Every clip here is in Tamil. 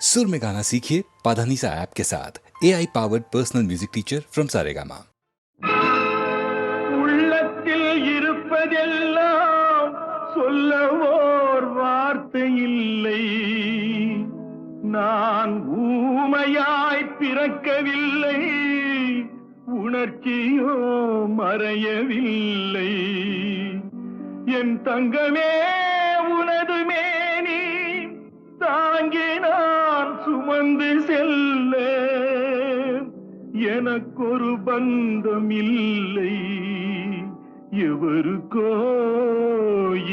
सुर में गाना सीखिए पाधानीसा ऐप के साथ A I powered personal music teacher from Saregama உள்ளத்தில் இருப்பதெல்லாம் சொல்ல ஓர் வார்த்தை இல்லை நான் ஊமையாய் பிறக்கவில்லை உணர்ச்சியோ மறையவில்லை என் தங்கமே உனது மேனி தாங்கி நான் சுமந்து செல்ல எனக்கொரு பந்தம் இல்லை எவருக்கோ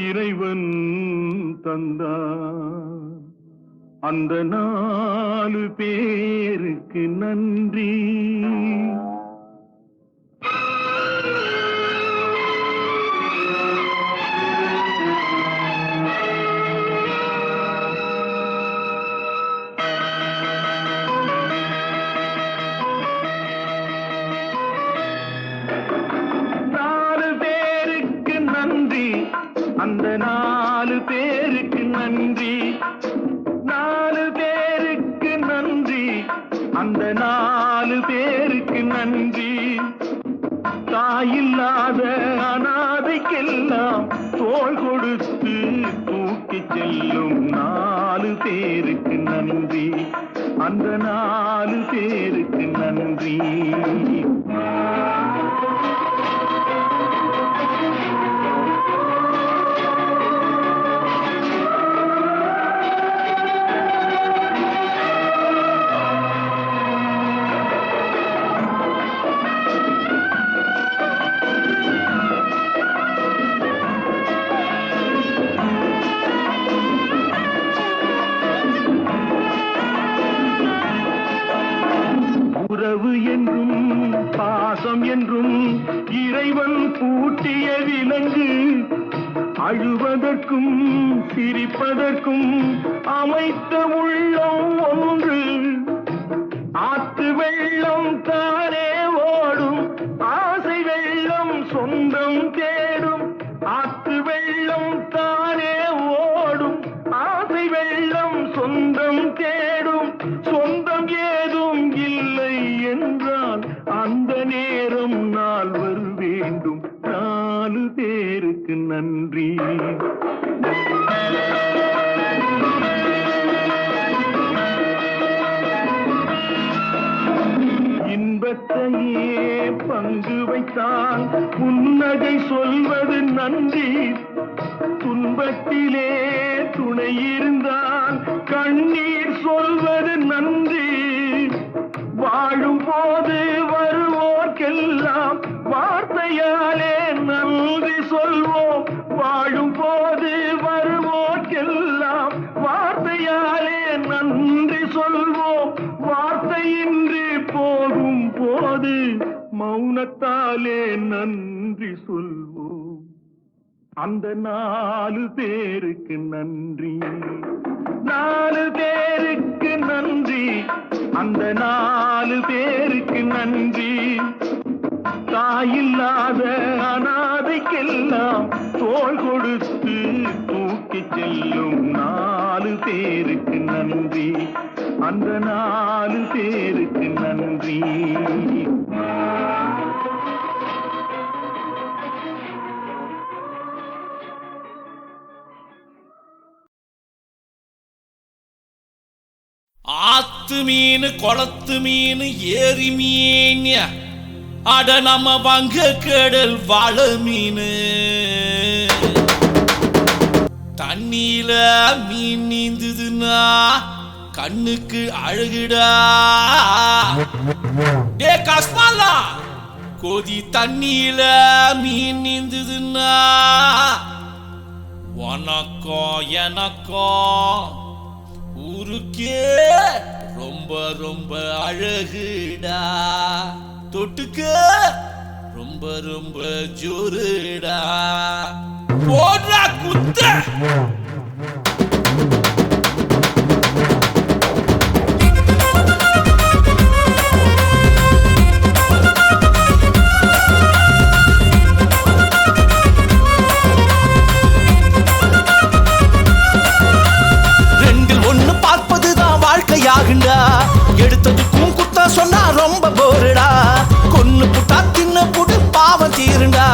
இறைவன் தந்தா அந்த நாலு பேருக்கு நன்றி. சிரிப்பதற்கும் அமைத்த உள்ளம் ஒன்று. ஆத்து வெள்ளம் தானே ஓடும் ஆசை வெள்ளம் சொந்தம் தேடும். ஆத்து வெள்ளம் தானே ஓடும் ஆசை வெள்ளம் சொந்தம் தேடும். சொந்தம் ஏதும் இல்லை என்றால் அந்த நேரம் நாள் வரு வேண்டும். நாலு பேருக்கு நன்றி. இன்பத்தையே பங்கு வைத்தான். புன்னகை சொல்வது நன்றி. துன்பத்திலே துணை கண்ணீர் சொல்வது நன்றி. வாழும் போது வருவோர்க்கெல்லாம் வார்த்தையாலே மௌனத்தாலே நன்றி சொல்வோம். அந்த நாலு பேருக்கு நன்றி. நாலு பேருக்கு நன்றி. அந்த நாலு பேருக்கு நன்றி. தாயில்லாத அனாதைக்கெல்லாம் தோள் கொடுத்து தூக்கி செல்லும் நாலு பேருக்கு நன்றி. அந்த நாலு பேருக்கு நன்றி. ஆத்து மீன் குளத்து மீன் ஏரி மீன். அட நம்ம வங்க கடல் வாழ மீன். தண்ணியில மீன் நீந்துதுன்னா கண்ணுக்கு அழகுடா. டே கஸ்மாலா கொதி தண்ணியில மீன் நீந்துதுன்னா உனக்கோ எனக்கோ ஊருக்கே ரொம்ப ரொம்ப அழகுடா. தொட்டுக்க. ரொம்ப ரொம்ப ஜோருடா. போடுறா குத்த. எடுத்ததுக்கும் குத்தா சொன்னா ரொம்ப போருடா. கொன்னு புட்டா தின்னு புடு பாவம் தீருண்டா.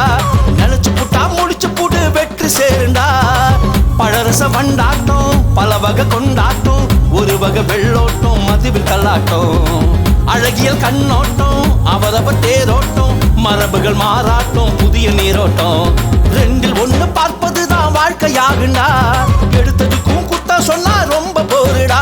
நினைச்சு புட்டா முடிச்சு புடு வெற்றி சேருண்டா. பழரச வண்டாட்டம் பல வகை கொண்டாட்டம் ஒரு வகை வெள்ளோட்டம் மதுவில் கல்லாட்டம். அழகியல் கண்ணோட்டம் அவரவ தேரோட்டம் மரபுகள் மாறாட்டம் புதிய நீரோட்டம். ரெண்டில் ஒண்ணு பார்ப்பதுதான் வாழ்க்கையாகுண்டா. எடுத்ததுக்கும் குத்தா சொன்னா ரொம்ப போருடா.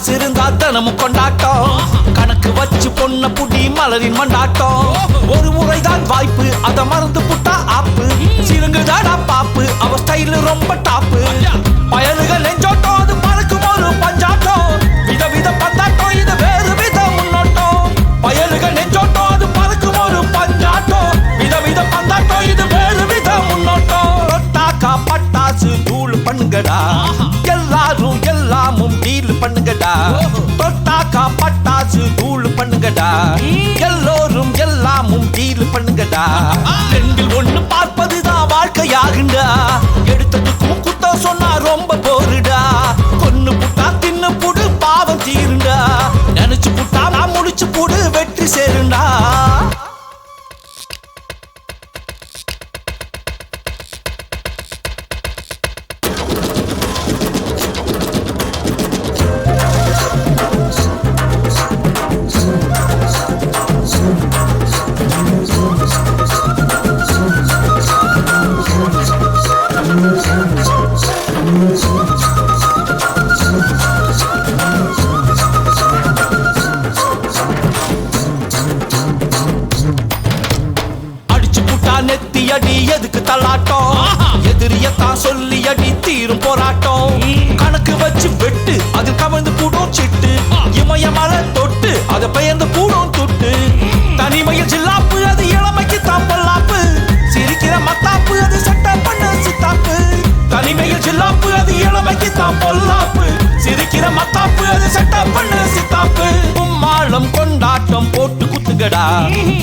காசு இருந்தா தினமும் கொண்டாட்டம். கணக்கு வச்சு பொண்ண புடி மலரின் மண்டாட்டம். ஒரு முறைதான் வாய்ப்பு அதை மறந்து புட்ட பண்ணுங்கடா ரெண்டில் ஒண்ணு பார்ப்பதுதான் வாழ்க்கையாகுண்டா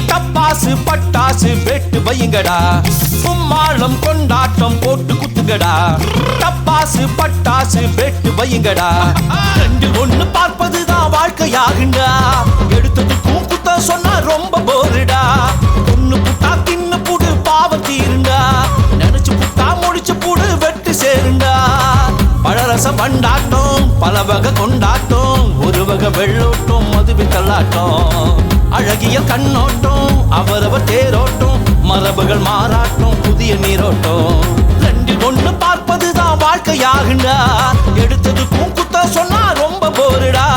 டப்பாசு பட்டாசு வெட்டு வையுங்கடா. கும்மாளம் கொண்டாட்டம் போட்டு குத்துங்கடா. டப்பாசு பட்டாசு வெட்டு வையுங்கடா. ரெண்டு ஒண்ணு பார்ப்பதுதான் வாழ்க்கையாகுண்டா. எடுத்ததுக்கும் குத்த சொன்னா ரொம்ப போருடா. ஒண்ணு புட்டா தின்னு புடு பாவம் தீருண்டா. நினைச்சு புட்டா முடிச்சு புடு வெட்டு சேருண்டா. பழரசம் வண்டாட்டம் பல வகை கொண்டாட்டம் ஒரு வகை வெள்ளோட்டம் மதுவி தள்ளாட்டம் அழகிய கண்ணோட்டம் அவரவர் தேரோட்டம் மரபுகள் மாறாட்டம் புதிய நீரோட்டம். ரெண்டில் ஒன்று பார்ப்பதுதான் வாழ்க்கையாகுண்டா. எடுத்தது குத்த சொன்னா ரொம்ப போருடா.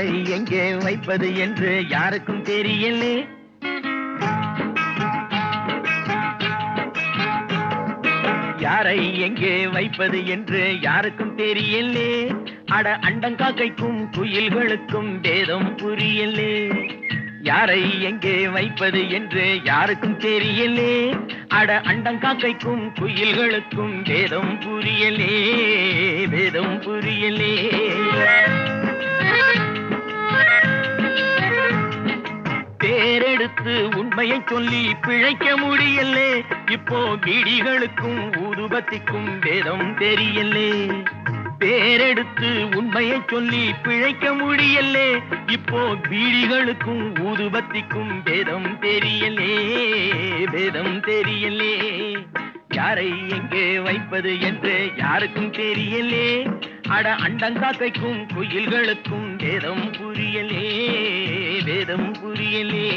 யாரை எங்கே வைப்பது என்று யாருக்கும் தெரியலே. யாரை எங்கே வைப்பது என்று யாருக்கும் தெரியலே. அட அண்டங்காக்கைக்கும் குயில்களுக்கும் வேதம் புரியலே. யாரை எங்கே வைப்பது என்று யாருக்கும் தெரியலே. அட அண்டங்காக்கைக்கும் குயில்களுக்கும் வேதம் புரியலே வேதம் புரியலே. பேரெடுத்து உண்மையை சொல்லி பிழைக்க முடியலே இப்போ பீடிகளுக்கும் ஊதுபத்திக்கும் வேதம் தெரியலே பேரெடுத்து உண்மையை சொல்லி பிழைக்க முடியலே இப்போ பீடிகளுக்கும் ஊதுபத்திக்கும் வேதம் தெரியலே வேதம் தெரியலே யாரை எங்கே வைப்பது என்று யாருக்கும் தெரியலே அட அண்டங்காக்கைக்கும் குயில்களுக்கும் வேதம் புரியலே வேதம் புரியலே.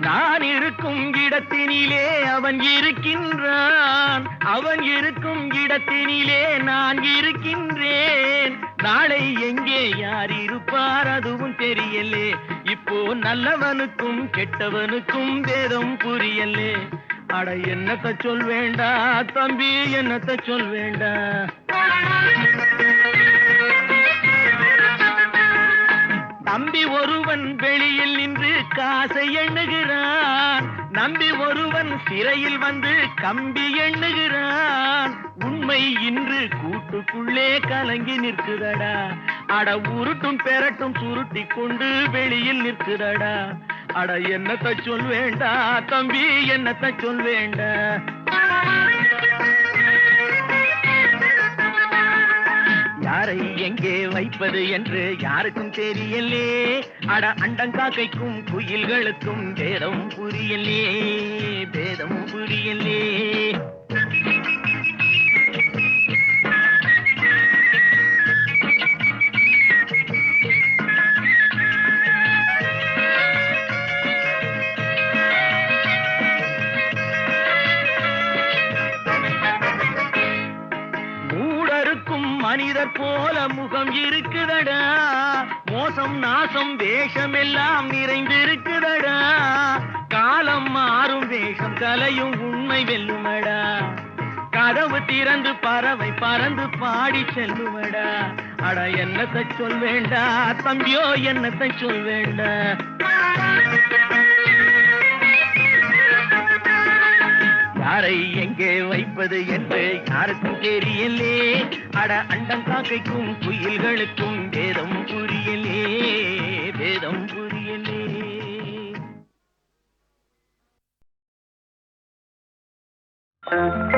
நான் இருக்கும் இடத்தினிலே அவன் இருக்கின்றான். அவன் இருக்கும் இடத்தினிலே நான் இருக்கின்றேன். நாளை எங்கே யார் இருப்பார் அதுவும் தெரியலே. இப்போ நல்லவனுக்கும் கெட்டவனுக்கும் வேதம் புரியலே. அட என்னத்த சொல் வேண்டா தம்பி என்னத்த சொல் வேண்டா? நம்பி ஒருவன் வெளியில் நின்று காசை எண்ணுகிறான். நம்பி ஒருவன் சிறையில் வந்து கம்பி எண்ணுகிறான். உண்மை இன்று கூட்டுக்குள்ளே கலங்கி நிற்குதடா. அட உருட்டும் பெரட்டும் சுருட்டி கொண்டு வெளியில் நிற்குதடா. அட என்னத்தை சொல் வேண்டா தம்பி என்னத்தை சொல் வேண்டா. யாரை எங்கே வைப்பது என்று யாருக்கும் தெரியலே. அட அண்டங்காக்கைக்கும் குயில்களுக்கும் பேதம் புரியலே பேதம் புரியலே. நாசம் எல்லாம் நிறைந்திருக்குதடா. காலம் மாறும் வேகம் கலையும் உண்மை வெல்லுமடா. கதவு திறந்து பறவை பறந்து பாடி செல்லுமடா. அட என்னத்தை சொல் வேண்டா? தம்பியோ என்னத்தை சொல் வேண்டா? யாரை எங்கே வைப்பது என்று யாருக்கும் தெரியலே. அட அண்டம் காக்கைக்கும் குயில்களுக்கும் வேதம் புரியலே. வேதம் புரியலே. மூன்றெழுத்தில்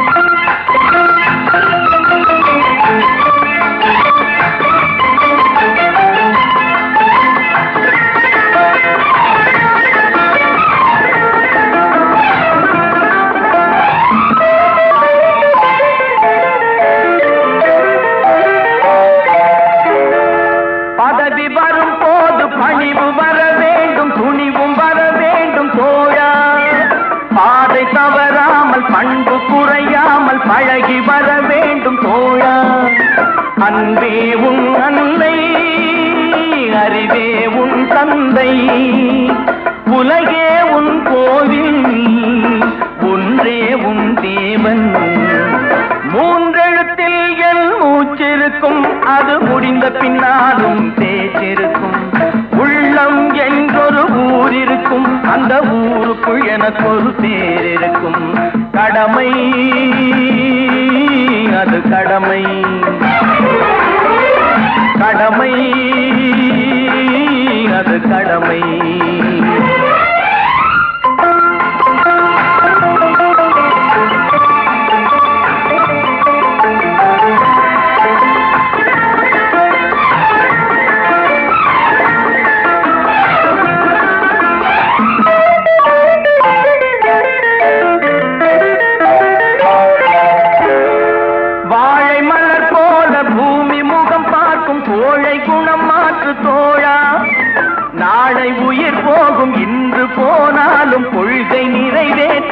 முடிந்த பேச்சிருக்கும் உள்ளம் என்றொரு ஊர் இருக்கும் அந்த ஊருக்குள் எனக்கு ஒரு பேர் இருக்கும். கடமை அது கடமை. கடமை அது கடமை.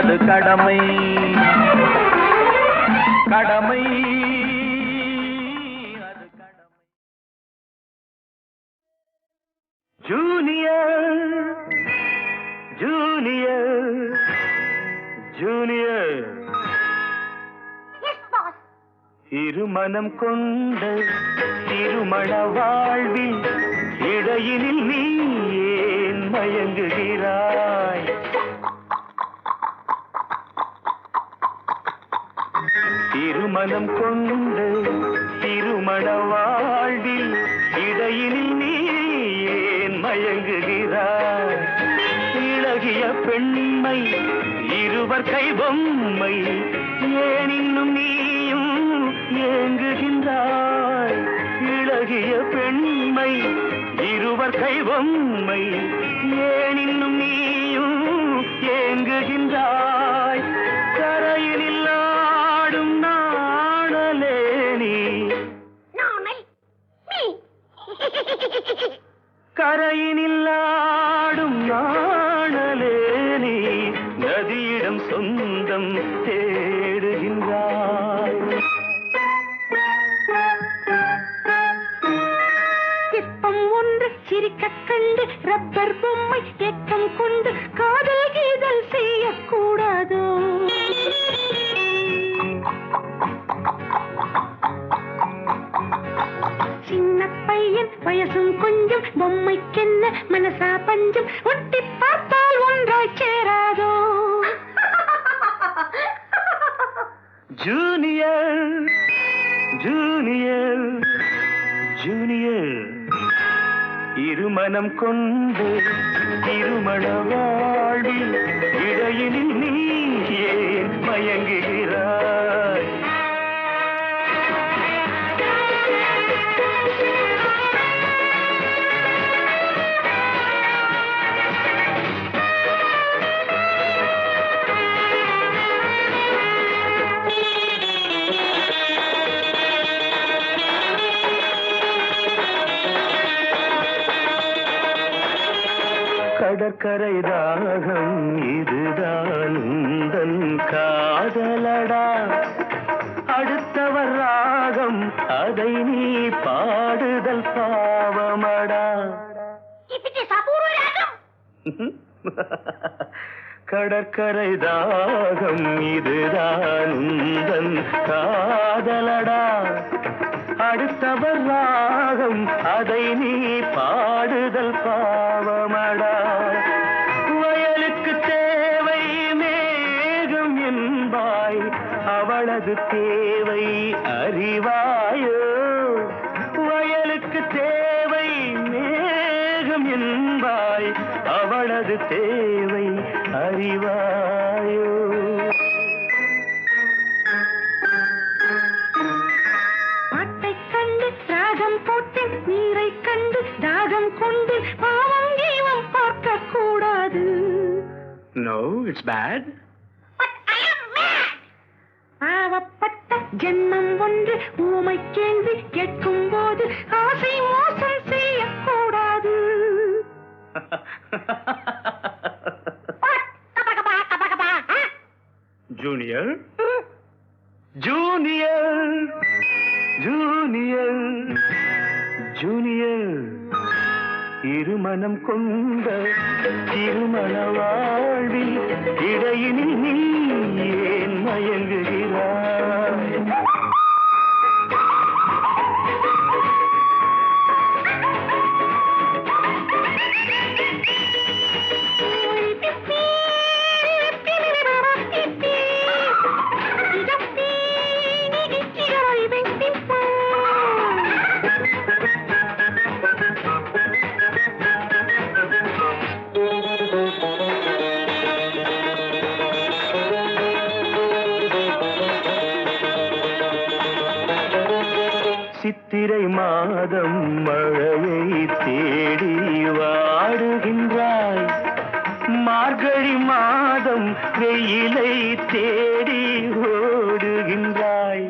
அது கடமை. கடமை. அது கடமை. ஜூனியர் ஜூனியர் ஜூனியர் இருமனம் கொண்ட திருமண வாழ்வில் இடையினில் நீ மனம் கொண்டு திருமண வாழ்வில் இடையினில் நீ ஏன் மயங்குகிறார். இழகிய பெண்மை இருவர் கை பொம்மை ஏன் இன்னும் நீயும் ஏங்குகின்றாய்? இழகிய பெண்மை இருவர் கை பொம்மை கரையினில் ஆடும் நாணலே நீ நதியிடம் சொந்தம் தேடுகின்றாய். சிற்பம் ஒன்று சிரிக்க கண்டு ரப்பர் பொம்மை ஏக்கம் கொண்டு காதல் கடற்கரை தாகம் இதுதான் உந்தன் காதலடா. அடுத்தவர் ராகம் அதை நீ பாடுதல் பாவமடா. கடற்கரை தாகம் இதுதான் உந்தன் காதலடா. அடுத்தவர் ராகம் அதை நீ பாடுதல் பாவமடா. அவளது தேவை அறிவாயோ? வயலுக்கு தேவை மேகம் என்பாய் அவளது தேவை அறிவாயோ? பாட்டைக் கண்டு ராகம் போட்டு நீரை கண்டு தாகம் கொண்டு பாவம் பார்க்க கூடாது நோ இட்ஸ் பேட் ஜென்மம் ஒன்று ஊமை கேள்வி கேட்கும் போது ஆசை மோசம் செய்யக்கூடாது. ஜூனியர் ஜூனியர் ஜூனியர் ஜூனியர் இருமனம் கொண்ட திருமண வாழ்வில் இடையினில் நீ ஏன் மயங்குகிறாய்? மாதம் மழையை தேடி வாடுகின்றாய். மார்கழி மாதம் வெயிலை தேடி ஓடுகின்றாய்.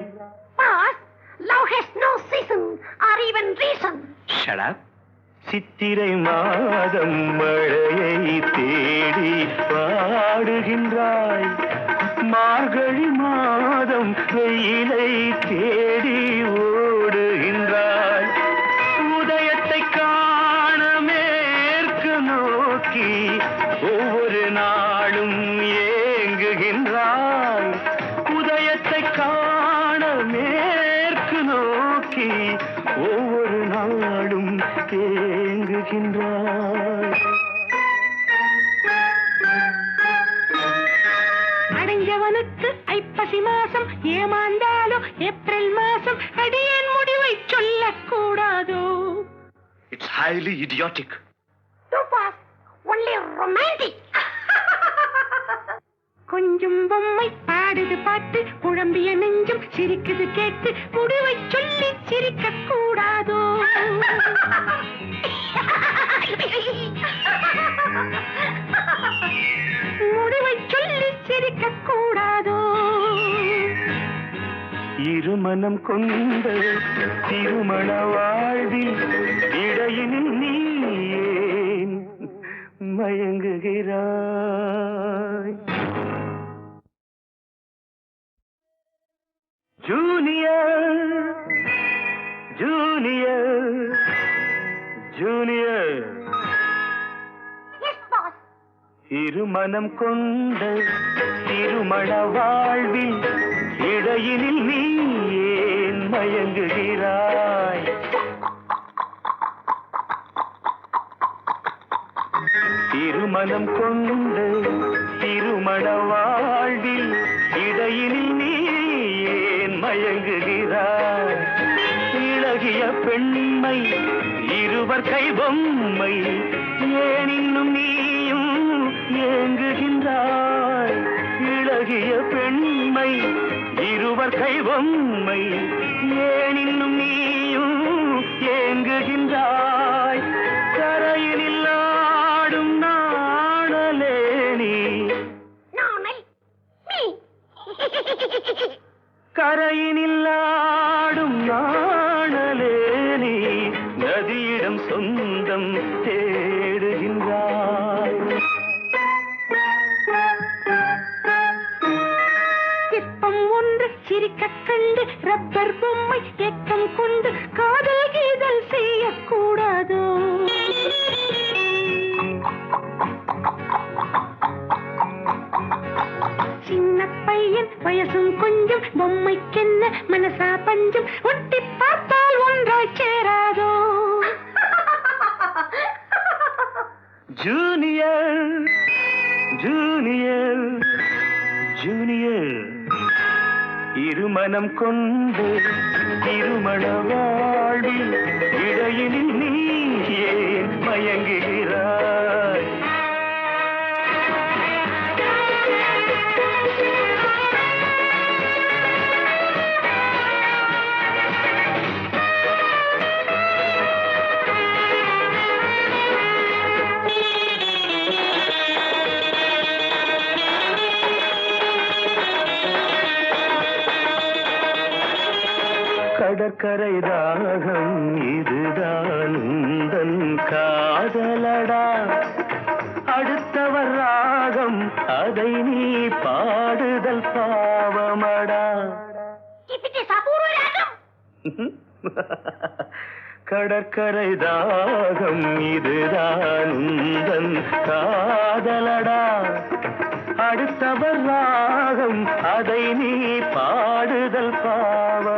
சித்திரை மாதம் மழையை தேடி பாடுகின்றாய் மார்கழி மாதம் வெயிலை தேடி ஓடுகின்றாய் ஹைலி idiotic. ஒன்லி ரொமான்டிக் கொஞ்சம் பொம்மை பாடுது பாட்டு குழம்பிய நெஞ்சும் சிரிக்குது கேட்டு முடிவை சொல்லி சிரிக்க கூடாதோ? முடிவை சொல்லி சிரிக்க கூடாதோ? இருமனம் கொண்ட திருமண வாழ்வில் ஏன் மயங்குகிறாய். ஜூனியர் ஜூனியர் ஜூனியர் இருமனம் கொண்ட திருமண வாழ்வில் இடையினில் நீ ஏன் மயங்குகிறாய்? திருமணம் கொண்டு திருமண வாழ்வில் இடையில் நீ ஏன் மயங்குகிறார் இழகிய பெண்மை இருவர் கை பொம்மை ஏன் இன்னும் நீயும் ஏங்குகின்றாய்? இழகிய பெண்மை இருவர் கை பொம்மை கரையினில் ஆடும் நாணலே நீ நதியிடம் சொந்தம் தேடுகின்றாய். சிற்பம் ஒன்று சிரிக்க கண்டு ரப்பர் மனம் கொண்டு திருமண வாழ்வில் இடையினில் நீ ஏன் மயங்குகிறாய்? கடற்கரை தாகம் இதுதான் உந்தன் காதலடா. அடுத்தவர் ராகம் அதை நீ பாடுதல் பாவமடா. கடற்கரை தாகம் இதுதான் உந்தன் காதலடா. அடுத்தவர் ராகம் அதை நீ பாடுதல் பாவமடா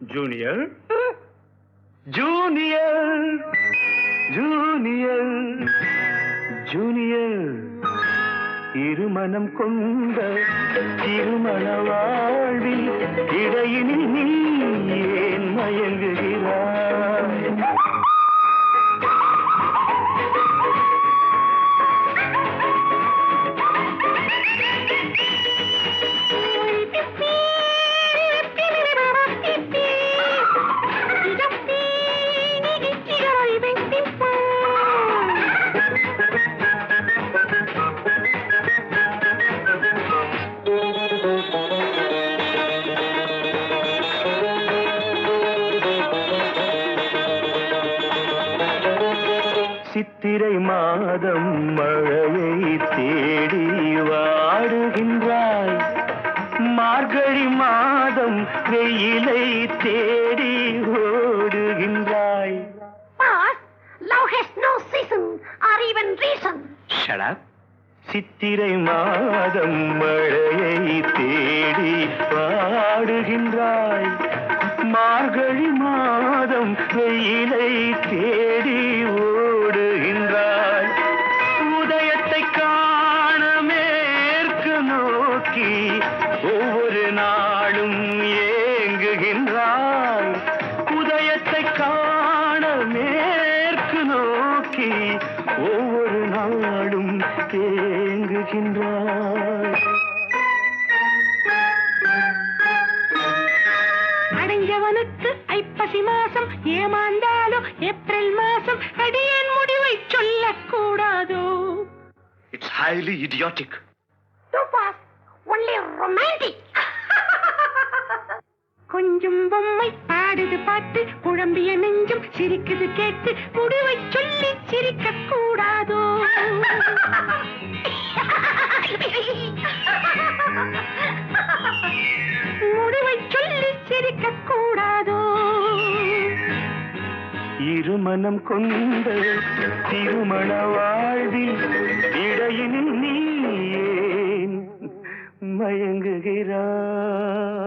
ஜூனியர் ஜூனியர் ஜூனியர் ஜூனியர் இருமணம் கொண்ட திருமண வாழ்வில் இடையினில் நீ ஏன் மயங்குகிறாய்? சித்திரை மாதம் மழையை தேடி வாடுகின்றாய். மார்கழி மாதம் வெயிலை தேடி ஓடுகின்றாய். சித்திரை மாதம் மழையை தேடி பாடுகின்றாய் மார்கழி மாதம் வெயிலை தேடி ஓடுகின்றாய் ஐப்பசி மாசம் ஏமாந்தாலும் ஏப்ரல் மாசம் அடியேன் முடிவை சொல்லக்கூடாதோ. இட்ஸ் ஹைலி ரொமான்டிக் கொஞ்சம் பொம்மை பாடுது பாட்டு குழம்பிய நெஞ்சும் சிரிக்குது கேட்டு முடிவை சொல்லி சிரிக்க கூடாதோ திருமணம் கொண்ட திருமண வாழ்வில் இடையினில் நீ ஏன் மயங்குகிறாய்?